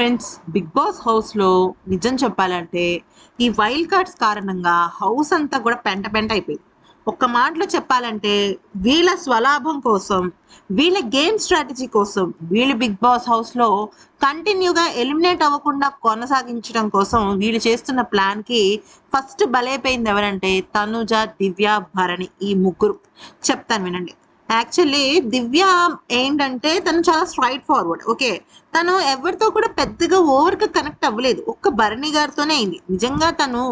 Friends big boss హౌస్లో నిజం చెప్పాలంటే ఈ వైల్డ్ కార్డ్స్ కారణంగా హౌస్ అంతా కూడా పెంట పెంట అయిపోయింది. ఒక్క మాటలో చెప్పాలంటే వీళ్ళ స్వలాభం కోసం వీళ్ళ గేమ్ స్ట్రాటజీ కోసం వీళ్ళు బిగ్ బాస్ హౌస్లో కంటిన్యూగా ఎలిమినేట్ అవ్వకుండా కొనసాగించడం కోసం వీళ్ళు చేస్తున్న ప్లాన్కి ఫస్ట్ బలైపోయింది ఎవరంటే తనుజ దివ్య భరణి ఈ ముగ్గురు. చెప్తాను వినండి. యాక్చువల్లీ దివ్య ఏంటంటే తను చాలా స్ట్రైట్ ఫార్వర్డ్ ఓకే తను ఎవరితో కూడా పెద్దగా ఓవర్గా కనెక్ట్ అవ్వలేదు. ఒక్క భరణి గారితోనే అయింది. నిజంగా తను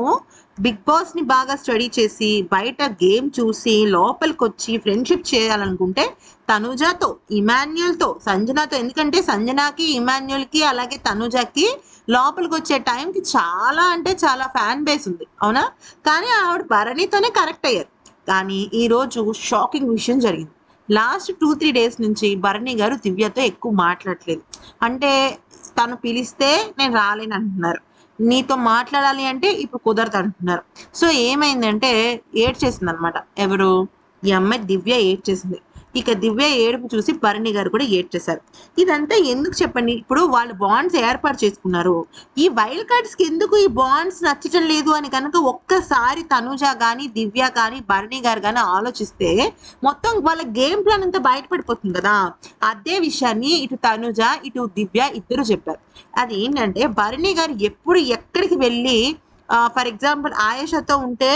బిగ్ బాస్ని బాగా స్టడీ చేసి బయట గేమ్ చూసి లోపలికి వచ్చి ఫ్రెండ్షిప్ చేయాలనుకుంటే తనుజాతో ఇమాన్యుల్తో సంజనాతో ఎందుకంటే సంజనాకి ఇమాన్యుల్కి అలాగే తనుజాకి లోపలికి వచ్చే టైంకి చాలా అంటే చాలా ఫ్యాన్ బేస్ ఉంది. అవునా? కానీ ఆవిడ భరణితోనే కరెక్ట్ అయ్యారు. కానీ ఈరోజు షాకింగ్ విషయం జరిగింది. లాస్ట్ టూ త్రీ డేస్ నుంచి భరణి గారు దివ్యతో ఎక్కువ మాట్లాడట్లేదు అంటే తను పిలిస్తే నేను రాలేను అంటున్నారు. నీతో మాట్లాడాలి అంటే ఇప్పుడు కుదరదు అంటున్నారు. సో ఏమైందంటే ఏడ్చేసింది అనమాట ఎవరు? ఈ అమ్మాయి దివ్య ఏడ్ చేసింది ఇక దివ్య ఏడుపు చూసి భరణి గారు కూడా ఏడ్చేశారు. ఇదంతా ఎందుకు చెప్పండి? ఇప్పుడు వాళ్ళు బాండ్స్ ఏర్పాటు చేసుకున్నారు. ఈ వైల్డ్ కార్డ్స్కి ఎందుకు ఈ బాండ్స్ నచ్చటం లేదు అని కనుక ఒక్కసారి తనుజ కానీ దివ్య కానీ భరణి గారు కానీ ఆలోచిస్తే మొత్తం వాళ్ళ గేమ్ ప్లాన్ అంతా బయటపడిపోతుంది కదా. అదే విషయాన్ని ఇటు తనుజ ఇటు దివ్య ఇద్దరు చెప్పారు. అది ఏంటంటే భరణి గారు ఎప్పుడు ఎక్కడికి వెళ్ళి ఫర్ ఎగ్జాంపుల్ ఆయేషతో ఉంటే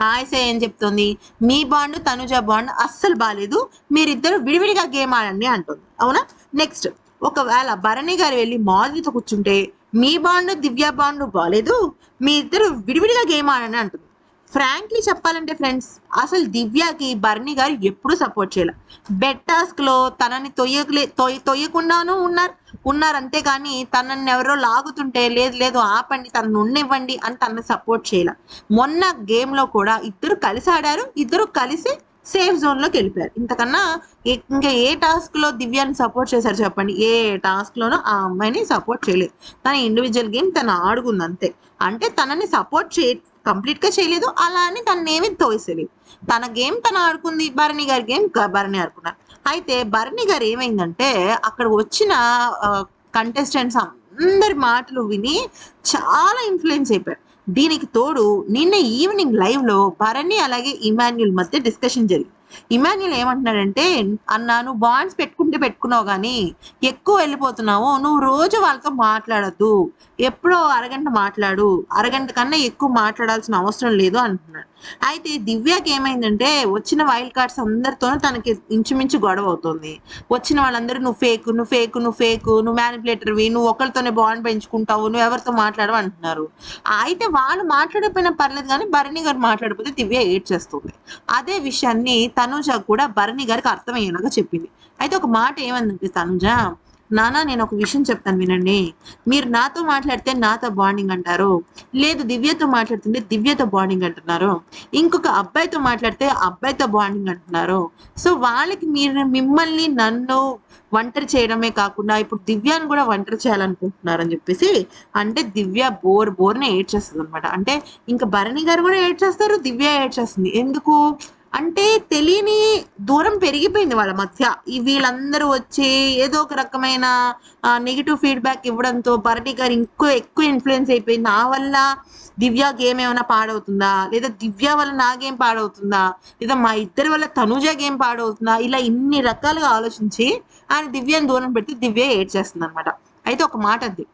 ఆయుష ఏం చెప్తుంది? మీ బాండ్ తనుజ బాండ్ అస్సలు బాగాలేదు మీరిద్దరు విడివిడిగా గేమ్ ఆడండి అంటుంది. అవునా? నెక్స్ట్ ఒకవేళ భరణి గారు వెళ్ళి మాధురితో కూర్చుంటే మీ బాండ్ దివ్య బాండ్ బాగాలేదు మీ ఇద్దరు విడివిడిగా గేమ్ ఆడండి అంటుంది. ఫ్రాంక్లీ చెప్పాలంటే ఫ్రెండ్స్ అసలు దివ్యకి బర్నీ గారు ఎప్పుడు సపోర్ట్ చేయాలి. బెడ్ టాస్క్లో తనని తొయ్యలే తొయ్య తొయ్యకుండాను ఉన్నారు. ఉన్నారు అంతేగాని తనని ఎవరో లాగుతుంటే లేదు లేదు ఆపండి తనను ఉన్నివ్వండి అని తనని సపోర్ట్ చేయాల. మొన్న గేమ్లో కూడా ఇద్దరు కలిసి ఆడారు ఇద్దరు కలిసి సేఫ్ జోన్లోకి వెళ్ళిపోయారు. ఇంతకన్నా ఇంకా ఏ టాస్క్లో దివ్యాని దివ్యాన్ని సపోర్ట్ చేశారు చెప్పండి? ఏ టాస్క్లోనూ ఆ అమ్మాయిని సపోర్ట్ చేయలేదు. తన ఇండివిజువల్ గేమ్ తను ఆడుకుంది అంతే. అంటే తనని సపోర్ట్ చే కంప్లీట్గా చేయలేదు. అలా అని తనని ఏమీ తోసేలేదు. తన గేమ్ తను ఆడుకుంది భరణి గారి గేమ్ భరణి ఆడుకున్నారు. అయితే భరణి గారు ఏమైందంటే అక్కడ వచ్చిన కంటెస్టెంట్స్ అందరి మాటలు విని చాలా ఇన్ఫ్లుయెన్స్ అయిపోయారు. దీనికి తోడు నిన్న ఈవినింగ్ లైవ్లో భరణి అలాగే ఇమాన్యుల్ మధ్య డిస్కషన్ జరిగింది. ఇమాన్యుల్ ఏమంటున్నాడంటే అన్నా నువ్వు బాండ్స్ పెట్టుకుంటే పెట్టుకున్నావు కానీ ఎక్కువ వెళ్ళిపోతున్నావు. నువ్వు రోజు వాళ్ళతో మాట్లాడద్దు. ఎప్పుడో అరగంట మాట్లాడు. అరగంట కన్నా ఎక్కువ మాట్లాడాల్సిన అవసరం లేదు అంటున్నాడు. అయితే దివ్యకి ఏమైందంటే వచ్చిన వైల్డ్ కార్డ్స్ అందరితోనూ తనకి ఇంచుమించు గొడవ అవుతుంది. వచ్చిన వాళ్ళందరూ నువ్వు ఫేక్ నువ్వు ఫేక్ నువ్వు ఫేక్ నువ్వు మ్యానిపులేటర్వి నువ్వు ఒకరితోనే బాండ్ పెంచుకుంటావు నువ్వు ఎవరితో మాట్లాడవు అంటున్నారు. అయితే వాళ్ళు మాట్లాడకపోయినా పర్లేదు కానీ భరణి గారు మాట్లాడిపోతే దివ్య ఏడ్ చేస్తుంది అదే విషయాన్ని తనుజ కూడా భరణి గారికి అర్థమయ్యేలాగా చెప్పింది. అయితే ఒక మాట ఏమందంటే తనుజ నానా నేను ఒక విషయం చెప్తాను వినండి. మీరు నాతో మాట్లాడితే నాతో బాండింగ్ అంటారు. లేదు దివ్యతో మాట్లాడుతుంటే దివ్యతో బాండింగ్ అంటున్నారు. ఇంకొక అబ్బాయితో మాట్లాడితే అబ్బాయితో బాండింగ్ అంటున్నారు. సో వాళ్ళకి మీరు మిమ్మల్ని నన్ను ఒంటరి చేయడమే కాకుండా ఇప్పుడు దివ్యాను కూడా ఒంటరి చేయాలనుకుంటున్నారు అని చెప్పేసి అంటే దివ్య బోర్ బోర్ని ఏడ్ చేస్తుంది అనమాట అంటే ఇంకా భరణి గారు కూడా ఏడ్ చేస్తారు దివ్య ఏడ్ చేస్తుంది ఎందుకు? అంటే తెలియని దూరం పెరిగిపోయింది వాళ్ళ మధ్య. ఈ వీళ్ళందరూ వచ్చి ఏదో ఒక రకమైన నెగిటివ్ ఫీడ్బ్యాక్ ఇవ్వడంతో భరణి గారు ఇంకో ఎక్కువ ఇన్ఫ్లుయెన్స్ అయిపోయింది నా వల్ల దివ్య గేమ్ ఏమైనా పాడవుతుందా? లేదా దివ్య వల్ల నా గేమ్ పాడవుతుందా? లేదా మా ఇద్దరి వల్ల తనుజ గేమ్ పాడవుతుందా? ఇలా ఇన్ని రకాలుగా ఆలోచించి ఆయన దివ్యని దూరం పెడితే దివ్య ఏడ్ చేస్తుంది అనమాట అయితే ఒక మాట అది.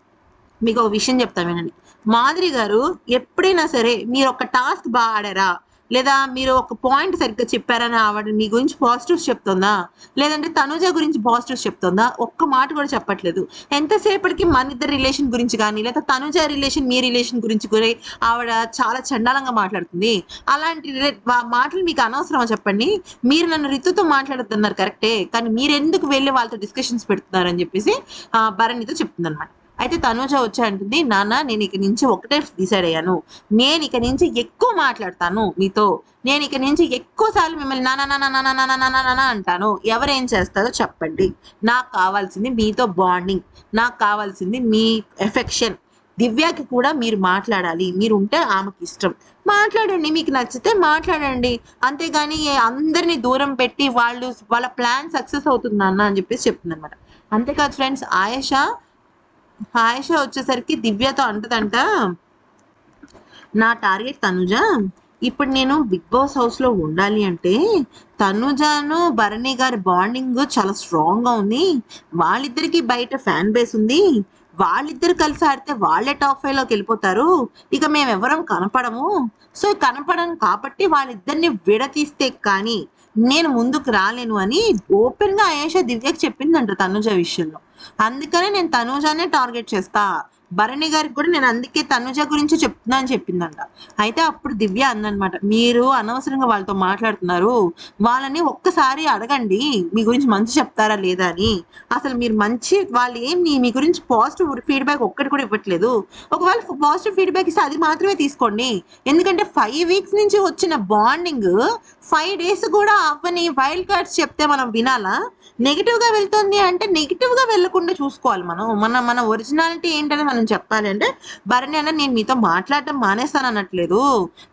మీకు ఒక విషయం చెప్తా వినండి. మాదిరి గారు ఎప్పుడైనా సరే మీరు ఒక టాస్క్ బాగా ఆడారా? లేదా మీరు ఒక పాయింట్ సరిగ్గా చెప్పారని ఆవిడ మీ గురించి పాజిటివ్స్ చెప్తుందా? లేదంటే తనుజ గురించి పాజిటివ్స్ చెప్తుందా? ఒక్క మాట కూడా చెప్పట్లేదు. ఎంతసేపటికి మన ఇద్దరు రిలేషన్ గురించి కానీ లేదా తనుజ రిలేషన్ మీ రిలేషన్ గురించి కూడా ఆవిడ చాలా చండాలంగా మాట్లాడుతుంది. అలాంటి మాటలు మీకు అనవసరమా చెప్పండి? మీరు నన్ను రితుతో మాట్లాడుతున్నారు కరెక్టే కానీ మీరెందుకు వెళ్ళి వాళ్ళతో డిస్కషన్స్ పెడుతున్నారని చెప్పేసి భరణితో చెప్తుంది అనమాట అయితే తనుజ వచ్చి అంటుంది నాన్న నేను ఇక నుంచి ఒకటే డిసైడ్ అయ్యాను. నేను ఇక నుంచి ఎక్కువ మాట్లాడతాను మీతో. నేను ఇక నుంచి ఎక్కువ సార్లు మిమ్మల్ని నానా నానా నానా నానా నానా నానా అంటాను. ఎవరేం చేస్తారో చెప్పండి. నాకు కావాల్సింది మీతో బాండింగ్ నాకు కావాల్సింది మీ ఎఫెక్షన్ దివ్యాకి కూడా మీరు మాట్లాడాలి. మీరు ఉంటే ఆమెకి ఇష్టం. మాట్లాడండి మీకు నచ్చితే మాట్లాడండి. అంతేగాని అందరినీ దూరం పెట్టి వాళ్ళు వాళ్ళ ప్లాన్ సక్సెస్ అవుతుంది అన్న అని చెప్పేసి చెప్తుంది అనమాట అంతేకాదు ఫ్రెండ్స్ ఆయేషా ఆయేష వచ్చేసరికి దివ్యతో అంటదంట నా టార్గెట్ తనుజ. ఇప్పుడు నేను బిగ్ బాస్ హౌస్లో ఉండాలి అంటే తనుజాను భరణి గారి బాండింగ్ చాలా స్ట్రాంగ్గా ఉంది. వాళ్ళిద్దరికి బయట ఫ్యాన్ బేస్ ఉంది. వాళ్ళిద్దరు కలిసి ఆడితే వాళ్ళే టాప్ ఫైవ్లోకి వెళ్ళిపోతారు. ఇక మేము ఎవరం కనపడము. సో కనపడను కాబట్టి వాళ్ళిద్దరిని విడతీస్తే కానీ నేను ముందుకు రాలేను అని ఓపెన్గా ఆయేష దివ్యకి చెప్పిందంట తనుజ విషయంలో. అందుకనే నేను తనుజానే టార్గెట్ చేస్తా. భరణి గారికి కూడా నేను అందుకే తనుజ గురించి చెప్తున్నా అని చెప్పిందంట. అయితే అప్పుడు దివ్య అందనమాట మీరు అనవసరంగా వాళ్ళతో మాట్లాడుతున్నారు. వాళ్ళని ఒక్కసారి అడగండి. మీ గురించి మంచి చెప్తారా లేదా అని. అసలు మీరు మంచి వాళ్ళు ఏం మీ- గురించి పాజిటివ్ ఫీడ్బ్యాక్ ఒక్కటి కూడా ఇవ్వట్లేదు. ఒకవేళ పాజిటివ్ ఫీడ్బ్యాక్ ఇస్తే అది మాత్రమే తీసుకోండి. ఎందుకంటే ఫైవ్ వీక్స్ నుంచి వచ్చిన బాండింగ్ ఫైవ్ డేస్ కూడా అవ్వని వైల్డ్ కార్డ్స్ చెప్తే మనం వినాలా? నెగిటివ్గా వెళ్తుంది అంటే నెగిటివ్గా వెళ్ళకుండా చూసుకోవాలి మనం. మన మన ఒరిజినాలిటీ ఏంటని మనం చెప్పాలి అంటే భరణి అన్న నేను మీతో మాట్లాడటం మానేస్తాను అనట్లేదు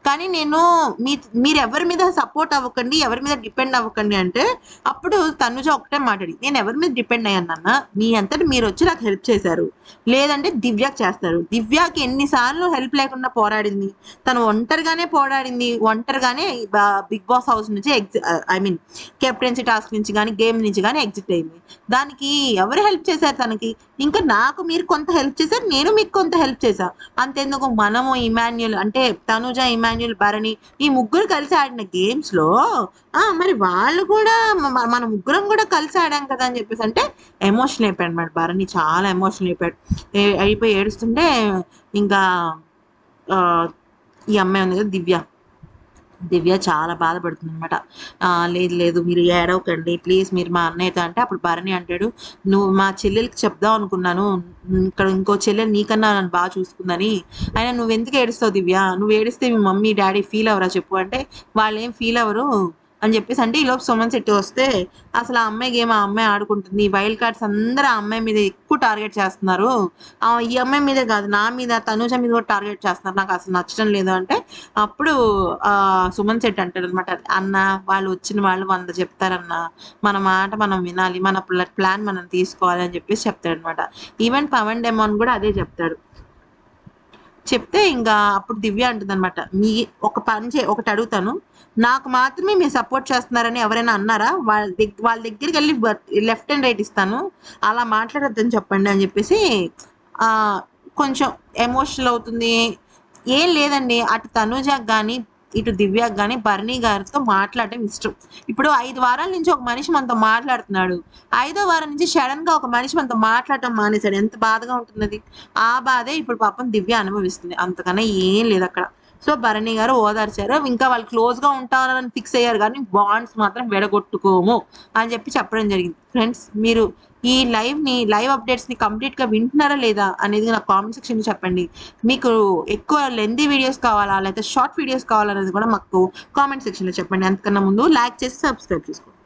కానీ నేను మీ మీరు ఎవరి మీద సపోర్ట్ అవ్వకండి ఎవరి మీద డిపెండ్ అవ్వకండి అంటే అప్పుడు తనుజ ఒకటే మాట్లాడి నేను ఎవరి మీద డిపెండ్ అయ్యానన్న మీ అంతటి మీరు వచ్చి నాకు హెల్ప్ చేశారు. లేదంటే దివ్యకి చేస్తారు. దివ్యకి ఎన్నిసార్లు హెల్ప్ లేకుండా పోరాడింది. తను ఒంటరిగానే పోరాడింది. ఒంటరిగానే బిగ్ బాస్ హౌస్ నుంచి exit I mean captaincy task నుంచి కానీ గేమ్ నుంచి కానీ ఎగ్జిట్ అయింది. దానికి ఎవరు హెల్ప్ చేశారు తనకి? ఇంకా నాకు మీరు కొంత హెల్ప్ చేశారు నేను మీకు కొంత హెల్ప్ చేశా. అంతెందుకు మనము ఇమాన్యుల్ అంటే తనుజ ఇమాన్యుల్ భరణి ఈ ముగ్గురు కలిసి ఆడిన గేమ్స్లో ఆ మరి వాళ్ళు కూడా మన ముగ్గురం కూడా కలిసి ఆడాం కదా అని చెప్పేసి అంటే ఎమోషనల్ అయిపోయాడు అనమాట భరణి చాలా ఎమోషనల్ అయిపోయాడు. అయిపోయి ఏడుస్తుంటే ఇంకా ఆ, ఈ అమ్మాయి ఉంది కదా దివ్య. దివ్య చాలా బాధపడుతుంది అనమాట లేదు లేదు మీరు ఏడవకండి ప్లీజ్ మీరు మా అన్నయ్యతో అంటే అప్పుడు భరణి అంటాడు నువ్వు మా చెల్లెలకి చెప్దాం అనుకున్నాను ఇక్కడ ఇంకో చెల్లెలు నీకన్నా నన్ను బాగా చూసుకుందని. అయినా నువ్వు ఎందుకు ఏడుస్తావు దివ్య? నువ్వు ఏడిస్తే మీ మమ్మీ డాడీ ఫీల్ అవరా చెప్పు అంటే వాళ్ళు ఏం ఫీల్ అవ్వరు. అని చెప్పేసి అంటే ఈలోపు సుమన్ శెట్టి వస్తే అసలు ఆ అమ్మాయి గేమ్ ఆ అమ్మాయి ఆడుకుంటుంది. వైల్డ్ కార్డ్స్ అందరూ ఆ అమ్మాయి మీద ఎక్కువ టార్గెట్ చేస్తున్నారు. ఆ ఈ అమ్మాయి మీదే కాదు నా మీద తనుజ మీద కూడా టార్గెట్ చేస్తున్నారు. నాకు అసలు నచ్చడం లేదు అంటే అప్పుడు ఆ సుమన్ శెట్టి అంటాడు అనమాట అన్న వాళ్ళు వచ్చిన వాళ్ళు వంద చెప్తారన్న. మన మాట మనం వినాలి. మన ప్లాన్ మనం తీసుకోవాలి అని చెప్పేసి చెప్తాడు అనమాట ఈవెన్ పవన్ డెమోన్ కూడా అదే చెప్తాడు. చెప్తే ఇంకా అప్పుడు దివ్య అంటుంది అనమాట మీ ఒక పని చే ఒకటి అడుగుతాను. నాకు మాత్రమే మీరు సపోర్ట్ చేస్తున్నారని ఎవరైనా అన్నారా? వాళ్ళ దగ్గర వాళ్ళ దగ్గరికి వెళ్ళి లెఫ్ట్ అండ్ రైట్ ఇస్తాను. అలా మాట్లాడొద్దని చెప్పండి అని చెప్పేసి కొంచెం ఎమోషనల్ అవుతుంది. ఏం లేదండి. అటు తనుజాకి కానీ ఇటు దివ్యకు కానీ భరణి గారితో మాట్లాడటం ఇష్టం. ఇప్పుడు ఐదు వారాల నుంచి ఒక మనిషి మనతో మాట్లాడుతున్నాడు. ఐదో వారం నుంచి సడన్గా ఒక మనిషి మనతో మాట్లాడటం మానేశాడు. ఎంత బాధగా ఉంటుంది ఆ బాధే ఇప్పుడు పాపం దివ్య అనుభవిస్తుంది. అంతకన్నా ఏం లేదు అక్కడ. సో భరణి గారు ఓదార్చారు. ఇంకా వాళ్ళు క్లోజ్గా ఉంటారని ఫిక్స్ అయ్యారు కానీ బాండ్స్ మాత్రం విడగొట్టుకోము అని చెప్పి చెప్పడం జరిగింది. ఫ్రెండ్స్ మీరు ఈ లైవ్ని లైవ్ అప్డేట్స్ని కంప్లీట్గా వింటున్నారా లేదా అనేది నాకు కామెంట్ సెక్షన్లో చెప్పండి. మీకు ఎక్కువ లెందీ వీడియోస్ కావాలా లేకపోతే షార్ట్ వీడియోస్ కావాలా అనేది కూడా మాకు కామెంట్ సెక్షన్లో చెప్పండి. అంతకన్నా ముందు లైక్ చేసి సబ్స్క్రైబ్ చేసుకోండి.